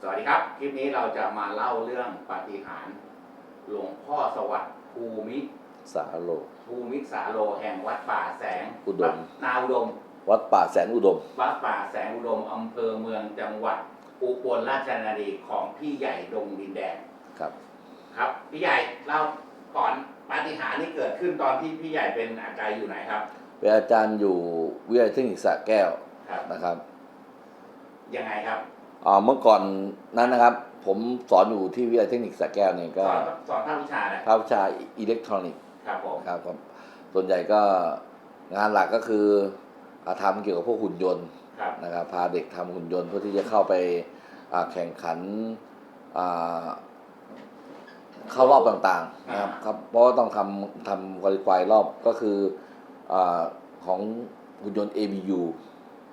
สวัสดีครับ คลิปนี้เราจะมาเล่าเรื่องปาฏิหาริย์หลวงพ่อสวัสดิ์ภูมิสาโล ภูมิสาโลแห่งวัดป่าแสงอุดม นาอุดม วัดป่าแสนอุดม วัดป่าแสงอุดมอำเภอเมืองจังหวัดอุบลราชธานีของพี่ใหญ่ดงดินแดงครับ ครับพี่ใหญ่เล่าก่อนปาฏิหาริย์นี้เกิดขึ้นตอนที่พี่ใหญ่เป็นอาจารย์อยู่ไหนครับเป็นอาจารย์อยู่วิทยาลัยเทคนิคสระแก้วครับนะครับ ยังไงครับอ่า เมื่อก่อนนั้นนะครับ ผมสอนอยู่ที่วิทยาลัยเทคนิคสระแก้วเนี่ยสก็อนสอนภาควิชานะภาควิชาอิเล็กทรอนิกส์ครับผมครับครับส่วนใหญ่ก็งานหลักก็คืออาทำเกี่ยวกับพวกหุ่นยนต์ครับนะครับพาเด็กทำหุ่นยนต์เพื่อที่จะเข้าไปอ่าแข่งขันอ่าเข้ารอบต่างๆนะครับครับเพราะว่าต้องทำทำคุริฟายรอบก็คืออาของหุ่นยนต์ ABU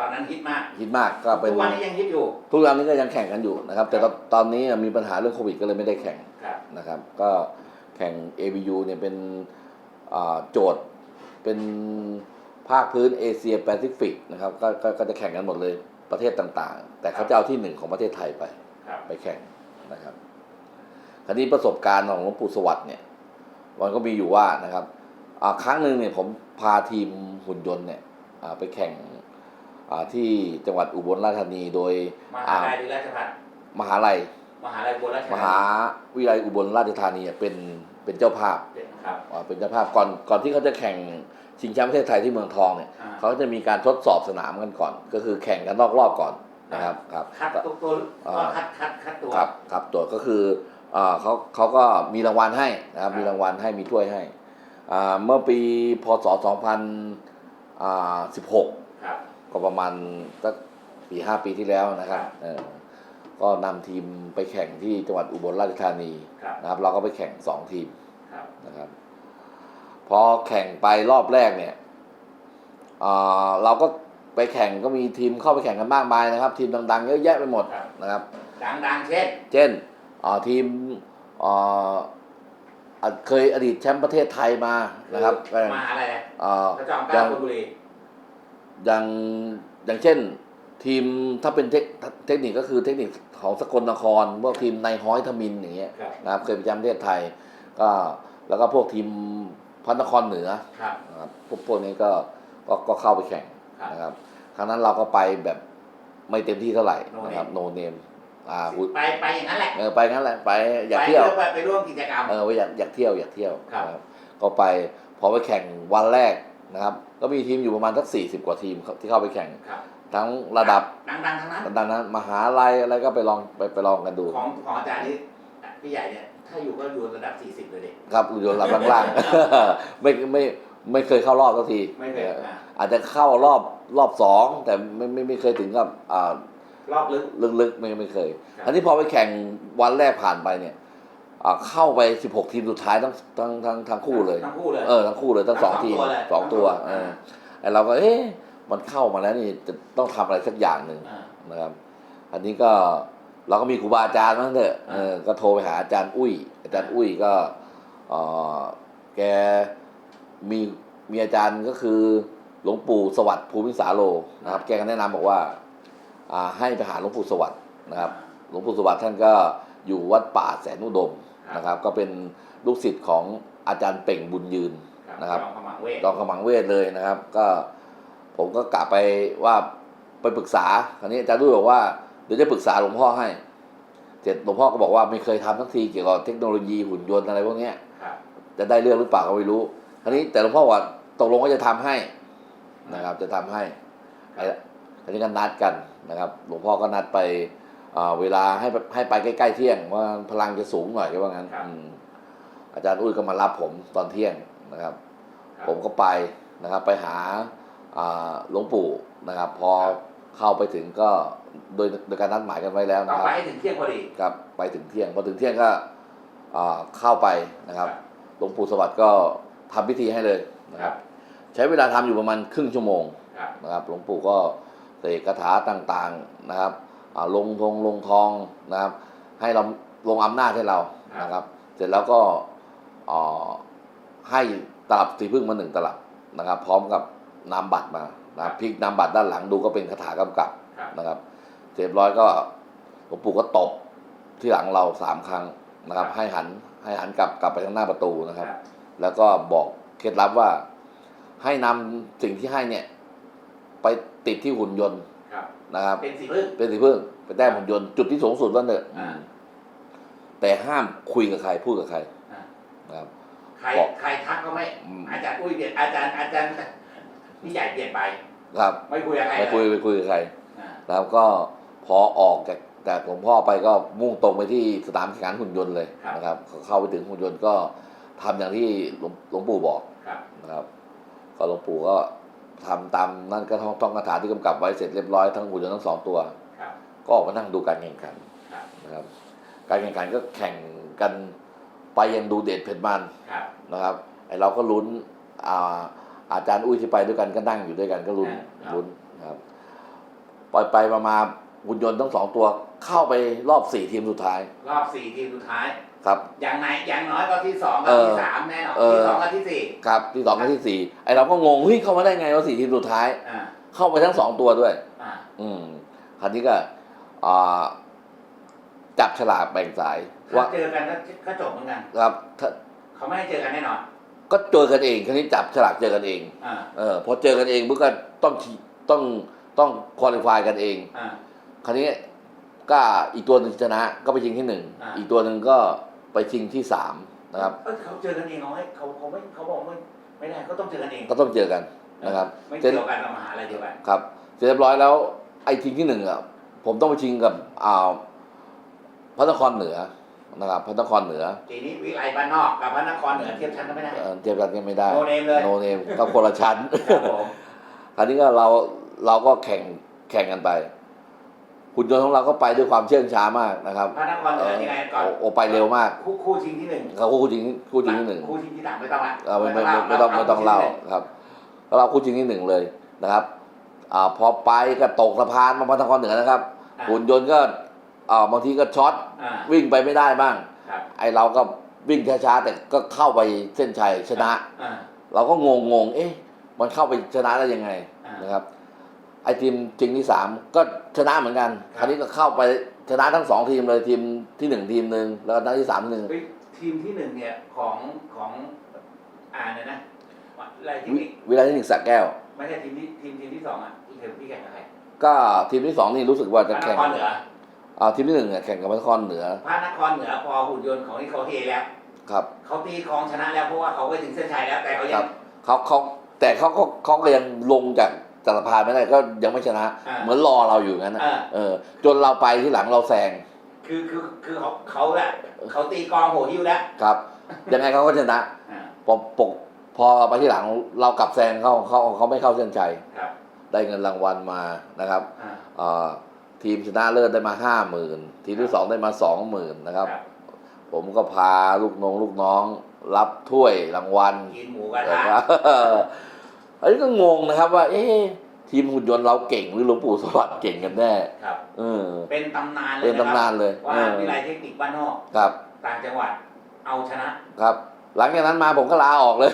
ตอนนั้นฮิตมากฮิตมากก็เป็นทุกวันนี้ยังฮิตอยู่ ทุกวันนี้ก็ยังแข่งกันอยู่นะครับ แต่ตอนตอนนี้มีปัญหาเรื่องโควิดก็เลยไม่ได้แข่งครับนะครับ ก็แข่ง ABU เนี่ยเป็นอ่าโจทย์เป็นภาคพื้นเอเชียแปซิฟิกนะครับก็ก็ก็จะแข่งกันหมดเลยประเทศต่างๆ แต่เขาจะเอาที่หนึ่งของประเทศไทยไปครับไปแข่งนะครับคราวนี้ประสบการณ์ของหลวงปู่สวัสดิ์เนี่ยมันก็มีอยู่ว่านะครับอ่าครั้งหนึ่งเนี่ยผมพาทีมหุ่นยนต์เนี่ยอ่าไปแข่งอ่า ที่จังหวัดอุบลราชธานีโดยมหาลัยหรือราชภัฏมหาลัยมหาลัยอุบลราชธานีมหาวิทยาลัยอุบลราชธานีเป็นเป็นเจ้าภาพครับอ่าเป็นเจ้าภาพก่อนก่อนที่เขาจะแข่งชิงแชมป์ประเทศไทยที่เมืองทองเนี่ยอ่าเขาจะมีการทดสอบสนามกันก่อน ก็คือแข่งกันนอกรอบก่อนนะครับครับคัดตัวตัวอ่าก็คัดคัดคัดตัวครับครับตัวก็คืออ่าเขาเขาก็มีรางวัลให้นะครับครับมีรางวัลให้มีถ้วยให้อ่าเมื่อปีพศ 2016ครับ ก็ประมาณสักปีห้าปีที่แล้วนะครับครับเออก็นำทีมไปแข่งที่จังหวัดอุบลราชธานีครับนะครับ เราก็ไปแข่งสองทีมครับนะครับ พอแข่งไปรอบแรกเนี่ยอ่าเราก็ไปแข่งก็มีทีมเข้าไปแข่งกันมากมายนะครับ ทีมดังๆเยอะแยะไปหมดครับนะครับดังดังเช่น เช่นอ่าทีมอ่าอ่าเคยอดีตแชมป์ประเทศไทยมานะครับมหาอะไรอ่าพระจอมอเกล้าย่างธนบุรี อย่างอย่างเช่น ทีมถ้าเป็นเทคเทคนิคก็คือเทคนิคของสกลนครพวกทีมในห้อยทมินอย่างเงี้ยครับ นะครับเคยเป็นแชมป์ประเทศไทยก็แล้วก็พวกทีมพระนครเหนือครับ นะครับพวกพวกนี้ก็ก็ก็เข้าไปแข่งครับ นะครับครั้งนั้นเราก็ไปแบบไม่เต็มที่เท่าไหร่นะครับโนเนมอ่าหุ่นไปไปอย่างนั้นแหละเออไปงั้นแหละไปอยากเที่ยว ไปไปร่วมกิจกรรม เออว่าอยากอยากเที่ยวอยากเที่ยวครับ นะครับก็ไปพอไปแข่งวันแรก นะครับ ก็มีทีมอยู่ประมาณสักสี่สิบกว่าทีมที่เข้าไปแข่ง ครับทั้งระดับดังดังทั้งนั้นดังนั้นมหาลัยอะไรก็ไปลองไปไปลองกันดู ของของอาจารย์นี่พี่ใหญ่เนี่ยถ้าอยู่ก็อยู่ระดับ 40 เลยดิครับอยู่ระดับล่างๆ ไม่ไม่ไม่เคยเข้ารอบสักทีไม่เคยเอออะอาจจะเข้ารอบรอบสองแต่ไม่ไม่ไม่เคยถึงกับอ่ารอบลึก ลึกๆไม่ไม่เคย ครับ อันนี้พอไปแข่งวันแรกผ่านไปเนี่ยอ่า เข้าไป 16 ทีมสุดท้ายทั้งทั้งทั้งทั้งคู่เลย ทั้งคู่เลย เออทั้งคู่เลยทั้งสองทั้งสองทีมตัวเลยสองตัวทั้งสองเอออ่าไอเราก็เอ๊ะมันเข้ามาแล้วนี่จะต้องทำอะไรสักอย่างหนึ่งอ่านะครับ อันนี้ก็เราก็มีครูบาอาจารย์นั่นเถอะเออก็โทรไปหาอาจารย์อุ้ย อาจารย์อุ้ยก็เออแกมีมีอาจารย์ก็คือหลวงปู่สวัสดิ์ภูมิสาโลนะครับ แกก็แนะนำบอกว่าอ่าให้ไปหาหลวงปู่สวัสดิ์นะครับ หลวงปู่สวัสดิ์ท่านก็อยู่วัดป่าแสนอุดม นะครับ ก็เป็นลูกศิษย์ของอาจารย์เป่งบุญยืนนะครับจอมขมังเวทดองขมังเวทเลยนะครับ ก็ผมก็กลับไปว่าไปปรึกษาคราวนี้อาจารย์ด้วยบอกว่าเดี๋ยวจะปรึกษาหลวงพ่อให้เสร็จหลวงพ่อก็บอกว่าไม่เคยทำทั้งทีเกี่ยวกับเทคโนโลยีหุ่นยนต์อะไรพวกเนี้ยครับจะได้เรื่องหรือเปล่าก็ไม่รู้คราวนี้แต่หลวงพ่อว่าตกลงว่าจะทำให้นะครับ จะทำให้ไอ้คราวนี้ก็นัดกันนะครับ หลวงพ่อก็นัดไปอ่า เวลาให้ให้ไปใกล้ๆเที่ยงว่าพลังจะสูงหน่อยก็ว่างั้นอืมอาจารย์อุ้ยก็มารับผมตอนเที่ยงนะครับครับผมก็ไปนะครับไปหาอ่าหลวงปู่นะครับ พอเข้าไปถึงก็โดยโดยการนัดหมายกันไว้แล้วต่อนะครับไปให้ถึงเที่ยงพอดีครับไปถึงเที่ยงพอถึงเที่ยงก็อ่าเข้าไปนะครับครับหลวงปู่สวัสดิ์ก็ทำพิธีให้เลยนะคครัรับบใช้เวลาทำอยู่ประมาณครึ่งชั่วโมงครับนะครับหลวงปู่ก็เสกคาถาต่างๆนะครับอ่า ลงทงลงทองนะครับ ให้เราลงอำนาจให้เรานะครับ เสร็จแล้วก็อ่าให้ตลับสีพึ่งมาหนึ่งตลับนะครับ พร้อมกับนามบัตรมานะครับพลิกนามบัตรด้านหลังดูก็เป็นคาถากำกับครับนะครับเสร็จเรียบร้อยก็หลวงปู่ก็ตบที่หลังเราสามครั้งนะครับ ให้หันให้หันกลับกลับไปทางหน้าประตูนะครับ แล้วก็บอกเคล็ดลับว่าให้นำสิ่งที่ให้เนี่ย ไปติดที่หุ่นยนต์ครับ นะครับ เป็นสีพึ่ง เป็นสีพึ่งเป็นแต้มหุ่นยนต์จุดที่สูงสุดนั่นเถอะอ่า แต่ห้ามคุยกับใครพูดกับใครอ่า นะครับ ใครบอกใครทักก็ไม่ อืม อาจารย์อุ้ยเปลี่ยนอาจารย์อาจารย์พี่ใหญ่เปลี่ยนไป ครับไม่คุยกับใครไปคุยเลยไปคุยกับใครอ่าแล้วก็พอออกจากจากหลวงพ่อไปก็มุ่งตรงไปที่สนามแข่งขันหุ่นยนต์เลยนะครับเข้าไปถึงหุ่นยนต์ก็ทำอย่างที่หลวงหลวงปู่บอก ครับนะครับ ก็หลวงปู่ก็ ทำตามนั่นก็ท่องท่องคาถาที่กำกับไว้เสร็จเรียบร้อยทั้งหุ่นยนต์ทั้งสองตัวครับก็ออกมานั่งดูการแข่งขันครับนะครับ การแข่งขันก็แข่งกันไปอยังดูเด็ดเผ็ดมันครับนะครับไอเราก็ลุ้นอ่าอาจารย์อุ้ยที่ไปด้วยกันก็นั่งอยู่ด้วยกันก็ลุ้นครับลุ้นนะครับปล่อยไปมามาหุ่นยนต์ทั้งสองตัวเข้าไปรอบสี่ทีมสุดท้าย รอบสี่ทีมสุดท้าย ครับ อย่างไหนอย่างน้อยก็ที่สองกับเออที่สามแน่นอนเออที่สองกับที่สี่ครับที่สองกับที่สี่ไอเราก็งงเฮ้ยเข้ามาได้ไงว่าสี่ทีมสุดท้ายอ่าเข้าไปทั้งสองตัวด้วยอ่าอืมคราวนี้ก็อ่าจับฉลากแบ่งสายถ้าว่าเจอกันก็ก็จบเหมือนกันครับถ้าเขาไม่ให้เจอกันแน่นอนก็เจอกันเองคราวนี้จับฉลากเจอกันเองอ่าเออพอเจอกันเองปุ๊บก็ต้องขี่ต้องต้องคุริฟายกันเองอ่าคราวนี้ก็อีกตัวหนึ่งชนะก็ไปชิงที่หนึ่งอ่าอีกตัวหนึ่งก็ ไปชิงที่สามนะครับเอ้ยเขาเจอกันเองเขาให้เขาเขาไม่เขาบอกไม่ไม่ได้เขาต้องเจอกันเองก็ต้องเจอกันนะครับไม่เกี่ยวกันเรามหาอะไรเดียวกันครับเสร็จเรียบร้อยแล้วไอ้ชิงที่หนึ่งอะผมต้องไปชิงกับอ่าพระนครเหนือนะครับพระนครเหนือทีนี้วิไลบ้านนอกกับพระนครเหนือเทียบชั้นกันไม่ได้ เอ่อเทียบกันกันไม่ได้ โนเนมเลยโนเนมก็คนละชั้น ครับผม คราวนี้ก็เราเราก็แข่งแข่งกันไป หุ่นยนต์ของเราก็ไปด้วยความเชื่องช้ามากนะครับพระนครเหนือยังไงก่อนโอโอไปเร็วมากคู่คู่ชิงที่หนึ่งเขาคู่จริงคู่จริงที่หนึ่งคู่ชิงที่สามไม่ต้องละเออไม่ไม่ไม่ไม่ต้องไม่ต้องเล่าครับแล้วเราคู่จริงที่หนึ่งเลยนะครับอ่าพอไปก็ตกสะพานมาพันธครเหนือนะครับอ่าหุ่นยนต์ก็อ่าบางทีก็ช็อตอ่าวิ่งไปไม่ได้บ้างครับไอเราก็วิ่งช้าๆแต่ก็เข้าไปเส้นชัยชนะอ่าเราก็งงงๆเอ๊ะ มันเข้าไปชนะได้ยังไงอ่านนะครับ ไอทีมจริงที่สามก็ชนะเหมือนกันคครับราวนี้ก็เข้าไปชนะทั้งสองทีมเลยทีมที่หนึ่งทีมหนึ่งแล้วก็ทีมที่สามหนึ่ง เฮ้ยทีมที่หนึ่งเนี่ยของของอ่าเนี่ยนะอะไรเทควินิควิลาที่หนึ่งสระแก้ว ไม่ใช่ทีมที่ทีมทีมที่สองอะที่เทมพี่แข่งกับใครก็ทีมที่สองนี่รู้สึกว่าพจะระนแข่งครเหนืออ่าทีมที่หนึ่งเนี่ยแข่งกับพระนครเหนือพระนครเหนือพอหุ่นยนต์ของที่เขาเทแล้วครับ เขาตีครองชนะแล้วเพราะว่าเขาไปถึงเส้นชัยแล้วแต่เขาคยัรังบ เขาเขาแต่เขาก็เขาก็ยังลงจาก จากสะพานไม่ได้ก็ยังไม่ชนะ อ่าเหมือนรอเราอยู่งั้นนะอ่า เออ จนเราไปที่หลังเราแซงคือคือคือเขาเขาแหละเขาตีกลองโหหิ้วแล้วครับ ยังไงเขาก็ชนะอ่าพอปกพอไปที่หลังเรากลับแซงเขาเขาเขาไม่เข้าเส้นชัยครับได้เงินรางวัลมานะครับอ่าเอ่อทีมชนะเลิศได้มาห้าหมื่นทีมที่สองได้มาสองหมื่นนะครับครับผมก็พาลูกน้องลูกน้อง รับถ้วยรางวัลกินหมูกระนะทะครับ อันนี้ก็งงนะครับว่า เอ๊ะทีมหุ่นยนต์เราเก่งหรือหลวงปู่สวัสดิ์เก่งกันแน่ครับเออเป็นตำนานเลยเป็นนะตำครันาบนเลยว่าเออวิไลเทคนิคบ้านนอกครับต่างจังหวัดเอาชนะครับ หลังจากนั้นมาผมก็ลาออกเลย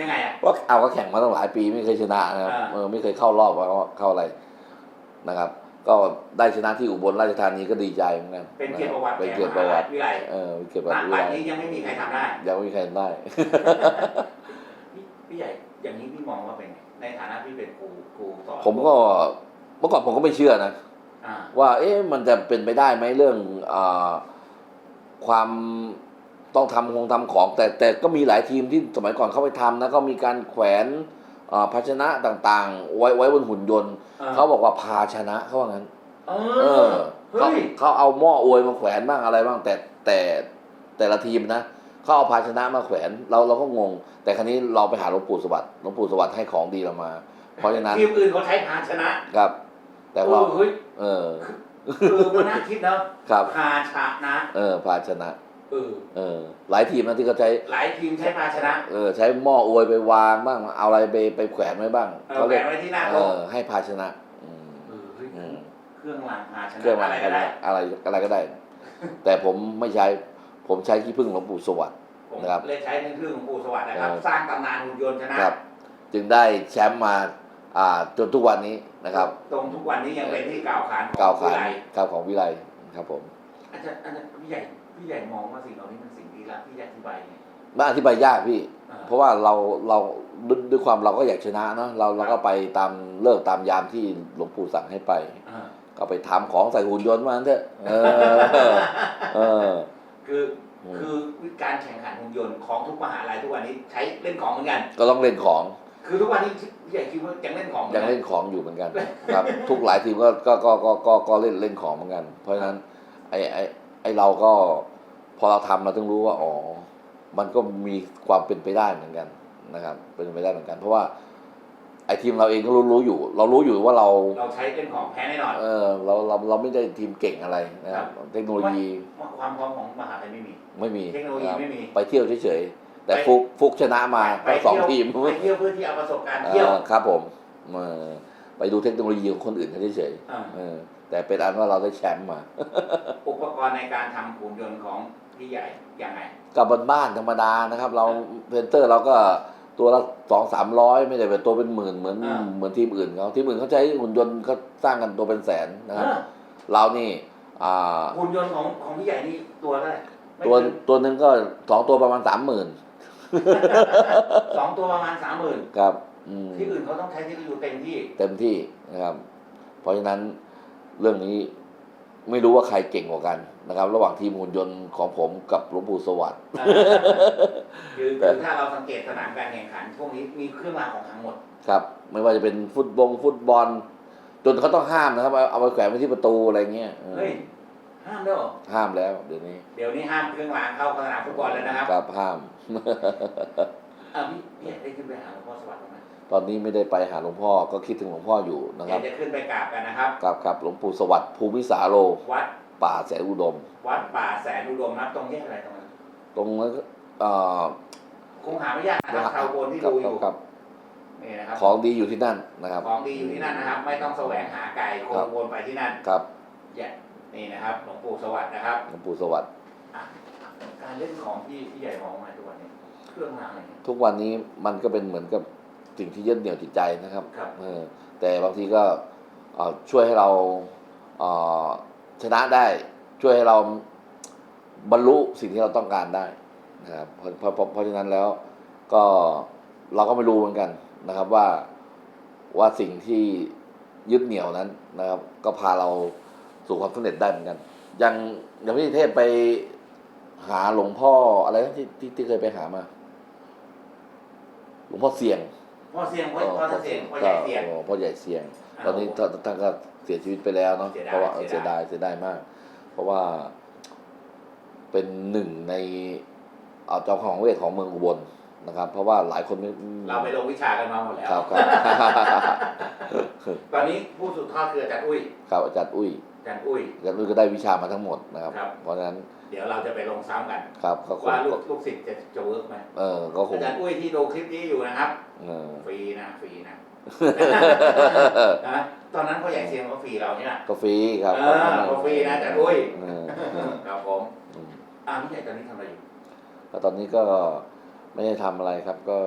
ยังไงอะว่าเอาก็แข่งมาตั้งหลายปีไม่เคยชนะนะครับอ่าเออไม่เคยเข้ารอบว่าเข้าอะไรนะครับ ก็ได้ชนะที่อุบลราชธานีก็ดีใจเหมือนกันเป็นเกียรติประวัติเป็นแก่เกียรติมประหาวัลัยติวิไลเออเป็นเกียรติประณวัติวิปัจไลจุบันนี้ยังไม่มีใครทำได้ยังไม่มีใครทำได้ พี่พี่ใหญ่อย่างนี้พี่มองว่าเป็นไงในฐานะพี่เป็นครูครูสอนผมก็เมื่อก่อนผมก็ไม่เชื่อนะอ่าว่า เอ๊ะมันจะเป็นไปได้ไหมเรื่องอาความต้องทำคงทำของ แต่แต่ก็มีหลายทีมที่สมัยก่อนเข้าไปทำนะก็มีการแขวนอ่าภาชนะต่างๆ ไว้ไว้บนหุ่นยนต์ เขาบอกว่าภาชนะเขาว่างั้น เอเอออเฮ้เขายเขาเอาหม้ออวยมาแขวนบ้างอะไรบ้างแต่แต่แต่ละทีมนะ เขาเอาภาชนะมาแขวนเราเราก็งง แต่ครั้นี้เราไปหาหลวงปู่สวัสดิ์หลวงปู่สวัสดิ์ให้ของดีเรามา เพราะฉะนั้นทีมอื่นเขาใช้ภาชนะครับ แต่ว่าเออเฮ้ยเออคือมันน่าคิดเนาะครับภาชนะ เออภาชนะเออเออ หลายทีมนะที่เขาใช้หลายทีมใช้ภาชนะเออใช้หม้ออวยไปวางบ้าง เอาอะไรไปไปแขวนไว้บ้างเออเขาแขวเรียกนไว้ที่หน้าเอโต๊ะอให้ภาชนะอืมเออเฮ้ยอืมเครื่องรางภาชนะเครื่องอะไรรางก็ได้อะไรอะไรก็ได้ แต่ผมไม่ใช้ ผมใช้ขี้ผึ้งหลวงปู่สวัสดิ์ผมนะครับ เลยใช้ในเครื่องของปู่สวัสดิ์นะครับเออสร้างตำนานหุ่นยนต์ชนะ ครับ จึงได้แชมป์มาอ่าจนทุกวันนี้นะครับ ตรงทุกวันนี้ยังเป็นที่กล่าวขานของกล่าวขานวิไลครับของวิไลครับผมอาจารย์อาจารย์พี่ใหญ่พี่ใหญ่มองว่าสิ่งเหล่านี้มันสิ่งดีละพี่ใหญ่อธิบายไงมันอธิบายยากพี่ อ่าเพราะว่าเราเราด้วยด้วยความเราก็อยากชนะเนาะเราเราครัก็บไปตามเลิกตามยามที่หลวงปู่สั่งให้ไป อ่าก็ไปทำของใส่หุ่นยนต์มาเถอะเออ เออ คืออืมคือการแข่งขันหุ่นยนต์ของทุกมหาลัยทุกวันนี้ใช้เล่นของเหมือนกัน ก็ต้องเล่นของ คือทุกวันนี้พี่ใหญ่คิดว่ายังเล่นของหมือยังกัเล่นของอยู่เหมือนกันครับ ทุกหลายทีมก็ก็ก็ก็ก็ก็เล่นเล่นของเหมือนกัน เพราะฉะนั้นไอ้ไอ้ไอ้เราก็พอเราทำเราต้องรู้ว่าอ๋อมันก็มีความเป็นไปได้เหมือนกันนะครับ เป็นไปได้เหมือนกัน เพราะว่า ไอ้ทีมเราเองก็รู้รู้อยู่ เรารู้อยู่ว่าเราเราใช้เล่นของแพ้แน่นอนเออเราเราเราไม่ได้ทีมเก่งอะไรนะครับเทคโนโลยีความพร้อมของมหาลัยไม่มี ไม่มีเทคโนโลยีนะครับไม่มีไปเที่ยวเฉยๆแต่ไปฟุกฟุกชนะมาไปทั้งสองเที่ยวทีมไปเที่ยวเพื่อที่เอาประสบการณ์เอเที่ยวอครับผมเออไปดูเทคโนโลยีของคนอื่นเขาเฉยอ่าๆเออแต่เป็นอันว่าเราได้แชมป์มา อุปกรณ์ในการทำหุ่นยนต์ของพี่ใหญ่ยังไงกับบ้านๆธรรมดานะครับ เราเพนเตอร์เราก็ ตัวละสองสามร้อยไม่ได้เป็นตัวเป็นหมื่นเหมือนอ่า เหมือนทีมอื่นเขาทีมอื่นเขาใช้หุ่นยนต์เขาสร้างกันตัวเป็นแสนนะครับเออเรานี่อ่าหุ่นยนต์ของของพี่ใหญ่นี่ตัวเท่าไหร่ไม่ตัวถึงตัวหนึ่งก็สองตัวประมาณสามหมื่นสองตัวประมาณสามหมื่นครับอืม ที่อื่นเขาต้องใช้เทคโนโลยีเต็มที่ เต็มที่นะครับ เพราะฉะนั้นเรื่องนี้ ไม่รู้ว่าใครเก่งกว่ากันนะครับ ระหว่างทีมหุ่นยนต์ของผมกับหลวงปู่สวัสดิ์ คือแต่ คือถ้าเราสังเกตสนามการแข่งขันพวกนี้มีเครื่องรางของขลังหมด ครับ ไม่ว่าจะเป็นฟุตบงฟุตบอล จนเขาต้องห้ามนะครับ เอาเอาไปแขวนไว้ที่ประตูอะไรเงี้ยเออเฮ้ย ห้ามด้วยเหรอห้ามแล้ว เดี๋ยวนี้เดี๋ยวนี้ห้ามเครื่องรางเข้าสนามฟุตบอลแล้วนะครับครับห้าม อ่าพี่พี่ได้ขึ้นไปหาหลวงพ่อสวัสดิ์บ้างไหม ตอนนี้ไม่ได้ไปหาหลวงพ่อก็คิดถึงหลวงพ่ออยู่นะคเดี๋รัยบวจะขึ้นไปกราบกันนะครับครับครับหลวงปู่สวัสดิ์ภูมิสาโรวัดป่าแสนอุดม วัดป่าแสนอุดมนะครับตรงแยกอะไรตรงนั้นตรงนั้นก็เอ่อคงหาไม่ยากนะครับชาวโบนที่ครับดูอครับยู่ครับนี่นะครับของดีอยู่ที่นั่นนะครับ ของดีอยู่ที่นั่นนะครับ ไม่ต้องแสวงหาไกลคครังบวนไปที่นั่นครับอย่านี่นะครับหลวงปู่สวัสดิ์นะครับหลวงปู่สวัสดิ์อะการเล่นของที่ที่ใหญ่มองมาทุกวันนี้เครื่องรางอะไรเนี่ยทุกวันนี้มันก็เป็นเหมือนกับ สิ่งที่ยึดเหนี่ยวจิตใจนะครับครับเออแต่บางทีก็เอ่อช่วยให้เราเอ่อชนะได้ ช่วยให้เราบรรลุสิ่งที่เราต้องการได้นะครับเพราะเพราะเพราะเพราะฉะนั้นแล้วก็เราก็ไม่รู้เหมือนกันนะครับว่าว่าสิ่งที่ยึดเหนี่ยวนั้นนะครับ ก็พาเราสู่ความสำเร็จได้เหมือนกัน อย่างอย่างพี่เทพไปหาหลวงพ่ออะไรนะที่ที่ที่เคยไปหามา หลวงพ่อเสียง พ่อเสียงพ่อพ่อเสียงพ่อใหญ่เสียงก็พ่อใหญ่เสียงอ่าตอนนี้ท่านท่านก็เสียชีวิตไปแล้วเนาะเสียดายเพราะว่าเออเสีเสียยดาดายยเสียดายมาก เพราะว่าเป็นหนึ่งในเอาเจ้าของเวทของเมืองอุบลนะครับ เพราะว่าหลายคนไม่เราไปลงวิชากันมาหมดแล้วครับครับตอนนี้ผู้สืบทอดคืออาจารย์อุ้ยครับอาจารย์อุ้ยอา จารย์อุ้ยอาจารย์อุ้ยก็ได้วิชามาทั้งหมดนะครับ ครับ เพราะฉะนั้นเดี๋ยวเราจะไปลงซ้ำกัน ครับก็คงว่าลูกลูกศิษย์จะจะเวิร์กไหมเออก็คงอาจารย์อุ้ยที่ดูคลิปนี้อยู่นะครับ เออ ฟรีนะฟรีนะ นะตอนนั้นพ่อใหญ่เสียงก็ฟรีเราเนี่ยก็ฟรีครับเออก็ฟรีนะอาจารย์อุ้ยเออเออครับผมอืมอ่าพี่ใหญ่ตอนนี้ทำอะไรอยู่แล้วตอนนี้ก็ไม่ได้ทำอะไรครับ ก็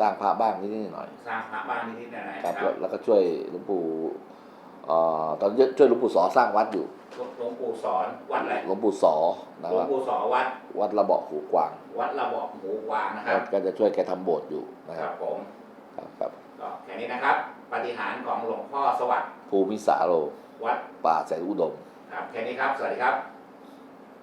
สร้างพระบ้างนิดๆหน่อยสร้างพระบ้านนิดๆหน่อยๆๆครับครับแล้วแล้วก็ช่วยหลวงปู่ เอ่อตอนนี้ช่วยหลวงปู่สอสร้างวัดอยู่หลวงปู่สอนวัดอะไรหลวงปู่สอนะหลวคงรับปู่สอนวัด วัดระเบาะหูกวางวัดระบอกหมูกวางนะครับก็จะช่วยแกทำโบสถ์อยู่นะคครัรับบผมครับครับก็แค่นี้นะครับปาฏิหารย์ของหลวงพ่อสวัสดิ์ภูมิสาโรวัดป่าแสนอุดม ครับแค่นี้ครับ สวัสดีครับ